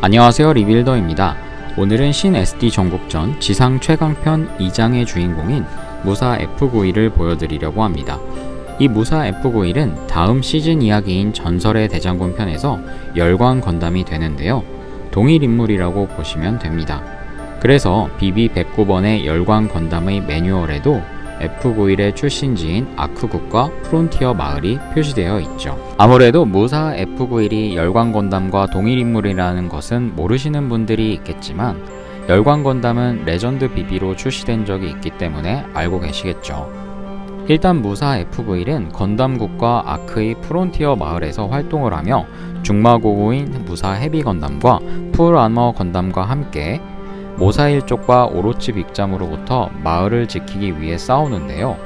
안녕하세요 리빌더입니다. 오늘은 신 SD 전국전 지상 최강편 2장의 주인공인 무사 F91을 보여드리려고 합니다. 이 무사 F91은 다음 시즌 이야기인 전설의 대장군 편에서 열광 건담이 되는데요. 동일 인물이라고 보시면 됩니다. 그래서 BB109번의 열광 건담의 매뉴얼에도 F91의 출신지인 아크국과 프론티어 마을이 표시되어 있죠. 아무래도 무사 F91이 열광 건담과 동일 인물이라는 것은 모르시는 분들이 있겠지만 열광 건담은 레전드 BB로 출시된 적이 있기 때문에 알고 계시겠죠. 일단 무사 F91은 건담국과 아크의 프론티어 마을에서 활동을 하며 중마고고인 무사 헤비 건담과 풀 아머 건담과 함께 모사일 쪽과 오로치 빅잠으로부터 마을을 지키기 위해 싸우는데요.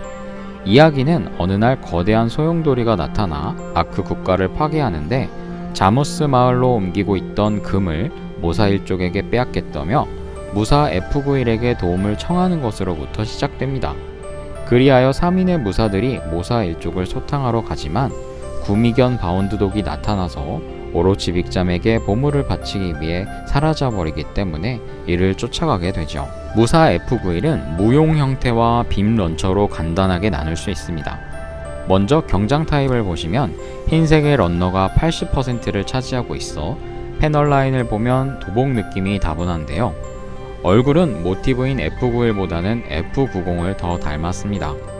이야기는 어느 날 거대한 소용돌이가 나타나 아크 국가를 파괴하는데 자무스 마을로 옮기고 있던 금을 모사일 쪽에게 빼앗겠다며 무사 F91에게 도움을 청하는 것으로부터 시작됩니다. 그리하여 3인의 무사들이 모사 일족을 소탕하러 가지만 구미견 바운드독이 나타나서 오로치 빅잠에게 보물을 바치기 위해 사라져 버리기 때문에 이를 쫓아가게 되죠. 무사 F91은 무용 형태와 빔 런처로 간단하게 나눌 수 있습니다. 먼저 경장 타입을 보시면 흰색의 런너가 80%를 차지하고 있어 패널 라인을 보면 도복 느낌이 다분한데요. 얼굴은 모티브인 F91보다는 F90을 더 닮았습니다.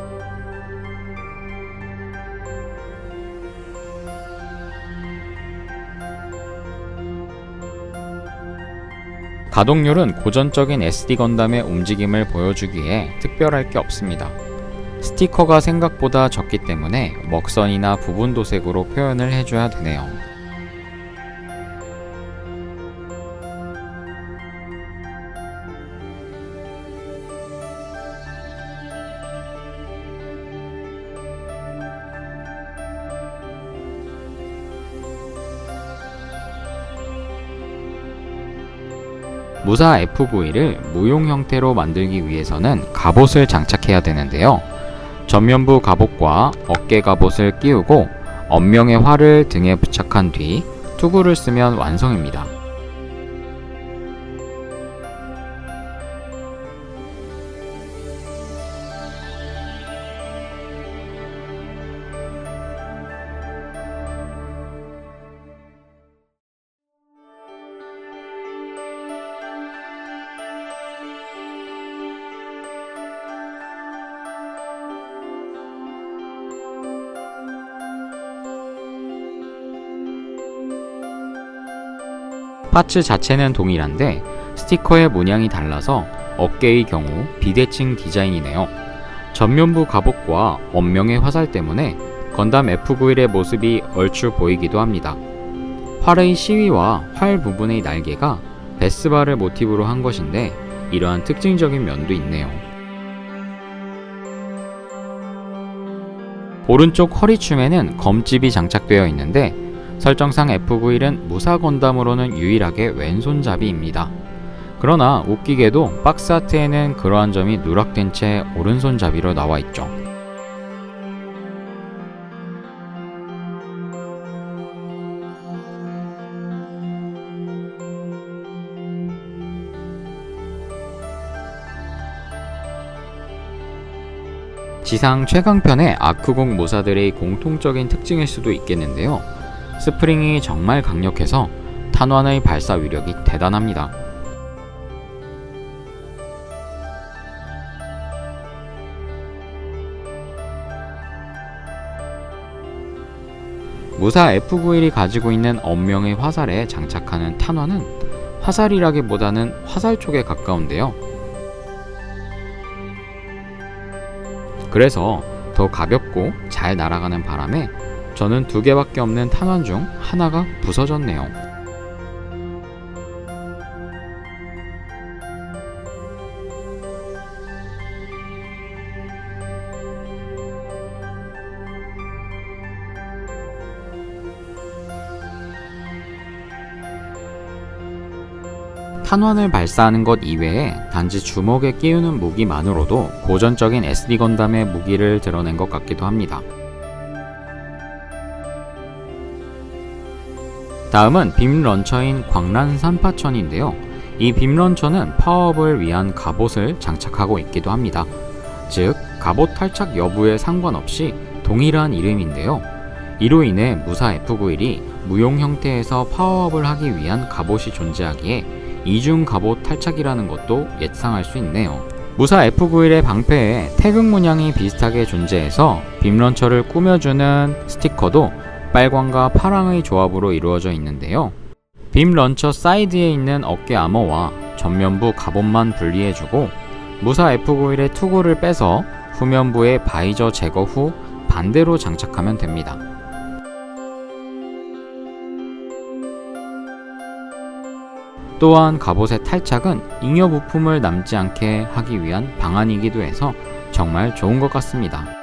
가동률은 고전적인 SD 건담의 움직임을 보여주기에 특별할 게 없습니다. 스티커가 생각보다 적기 때문에 먹선이나 부분 도색으로 표현을 해줘야 되네요. 무사 F91을 무용 형태로 만들기 위해서는 갑옷을 장착해야 되는데요. 전면부 갑옷과 어깨 갑옷을 끼우고 언명의 활을 등에 부착한 뒤 투구를 쓰면 완성입니다. 파츠 자체는 동일한데 스티커의 문양이 달라서 어깨의 경우 비대칭 디자인이네요. 전면부 갑옷과 원명의 화살 때문에 건담 F91의 모습이 얼추 보이기도 합니다. 활의 시위와 활 부분의 날개가 베스바를 모티브로 한 것인데 이러한 특징적인 면도 있네요. 오른쪽 허리춤에는 검집이 장착되어 있는데 설정상 F91은 무사 건담으로는 유일하게 왼손잡이입니다. 그러나 웃기게도 박스 아트에는 그러한 점이 누락된 채 오른손잡이로 나와 있죠. 지상 최강편의 아크공 모사들의 공통적인 특징일 수도 있겠는데요. 스프링이 정말 강력해서 탄환의 발사 위력이 대단합니다. 무사 F91이 가지고 있는 언명의 화살에 장착하는 탄환은 화살이라기보다는 화살 쪽에 가까운데요. 그래서 더 가볍고 잘 날아가는 바람에 저는 두 개밖에 없는 탄환 중 하나가 부서졌네요. 탄환을 발사하는 것 이외에 단지 주먹에 끼우는 무기만으로도 고전적인 SD 건담의 무기를 드러낸 것 같기도 합니다. 다음은 빔 런처인 광란 산파천인데요. 이 빔 런처는 파워업을 위한 갑옷을 장착하고 있기도 합니다. 즉, 갑옷 탈착 여부에 상관없이 동일한 이름인데요. 이로 인해 무사 F91이 무용 형태에서 파워업을 하기 위한 갑옷이 존재하기에 이중 갑옷 탈착이라는 것도 예상할 수 있네요. 무사 F91의 방패에 태극 문양이 비슷하게 존재해서 빔런처를 꾸며주는 스티커도 빨강과 파랑의 조합으로 이루어져 있는데요. 빔 런처 사이드에 있는 어깨 아머와 전면부 갑옷만 분리해주고 무사 F91의 투구를 빼서 후면부의 바이저 제거 후 반대로 장착하면 됩니다. 또한 갑옷의 탈착은 잉여 부품을 남지 않게 하기 위한 방안이기도 해서 정말 좋은 것 같습니다.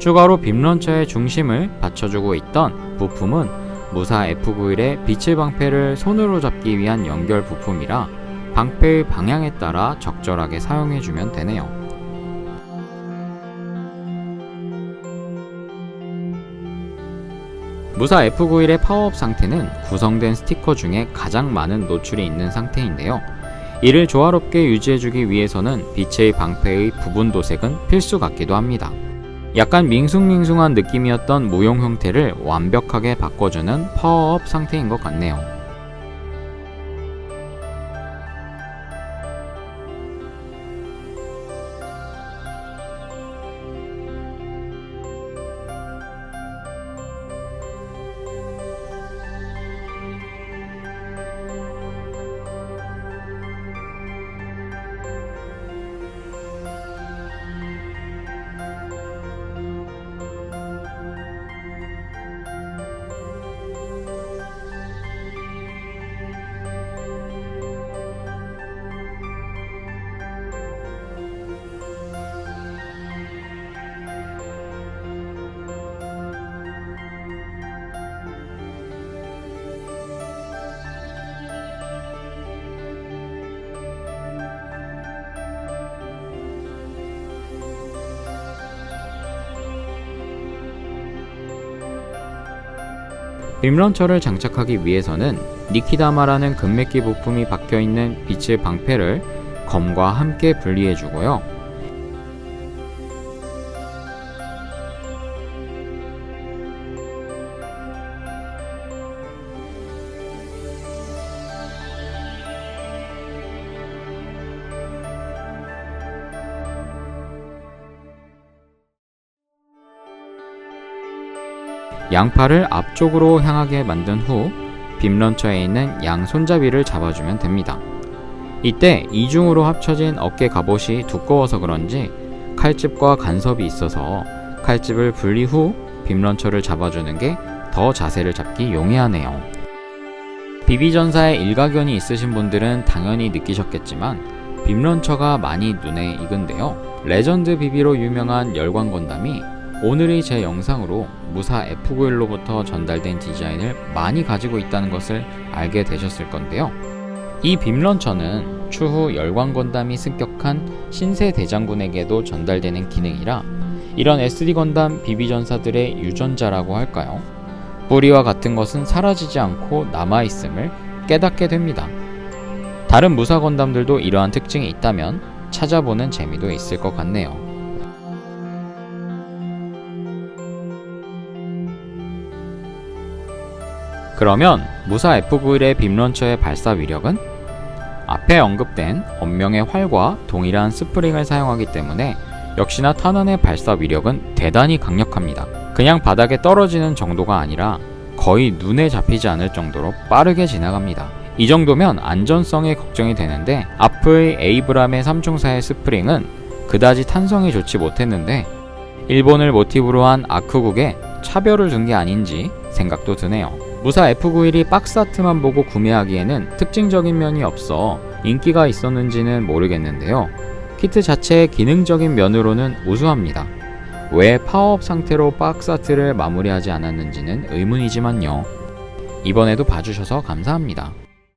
추가로 빔런처의 중심을 받쳐주고 있던 부품은 무사 F91의 빛의 방패를 손으로 잡기 위한 연결 부품이라 방패의 방향에 따라 적절하게 사용해주면 되네요. 무사 F91의 파워업 상태는 구성된 스티커 중에 가장 많은 노출이 있는 상태인데요. 이를 조화롭게 유지해주기 위해서는 빛의 방패의 부분 도색은 필수 같기도 합니다. 약간 밍숭밍숭한 느낌이었던 모형 형태를 완벽하게 바꿔주는 파워업 상태인 것 같네요. 빔런처를 장착하기 위해서는 니키다마라는 금맥기 부품이 박혀있는 빛의 방패를 검과 함께 분리해주고요. 양팔을 앞쪽으로 향하게 만든 후 빔런처에 있는 양 손잡이를 잡아주면 됩니다. 이때 이중으로 합쳐진 어깨 갑옷이 두꺼워서 그런지 칼집과 간섭이 있어서 칼집을 분리 후 빔런처를 잡아주는 게 더 자세를 잡기 용이하네요. 비비전사에 일가견이 있으신 분들은 당연히 느끼셨겠지만 빔런처가 많이 눈에 익은데요. 레전드 비비로 유명한 열광 건담이 오늘의 제 영상으로 무사 F91로부터 전달된 디자인을 많이 가지고 있다는 것을 알게 되셨을 건데요. 이 빔런처는 추후 열광 건담이 습격한 신세 대장군에게도 전달되는 기능이라 이런 SD 건담 비비전사들의 유전자라고 할까요? 뿌리와 같은 것은 사라지지 않고 남아있음을 깨닫게 됩니다. 다른 무사 건담들도 이러한 특징이 있다면 찾아보는 재미도 있을 것 같네요. 그러면 무사 F91의 빔런처의 발사 위력은? 앞에 언급된 언명의 활과 동일한 스프링을 사용하기 때문에 역시나 탄환의 발사 위력은 대단히 강력합니다. 그냥 바닥에 떨어지는 정도가 아니라 거의 눈에 잡히지 않을 정도로 빠르게 지나갑니다. 이 정도면 안전성에 걱정이 되는데 앞의 에이브람의 3중사의 스프링은 그다지 탄성이 좋지 못했는데 일본을 모티브로 한 아크국에 차별을 둔게 아닌지 생각도 드네요. 무사 F91이 박스 아트만 보고 구매하기에는 특징적인 면이 없어 인기가 있었는지는 모르겠는데요. 키트 자체의 기능적인 면으로는 우수합니다. 왜 파워업 상태로 박스 아트를 마무리하지 않았는지는 의문이지만요. 이번에도 봐주셔서 감사합니다.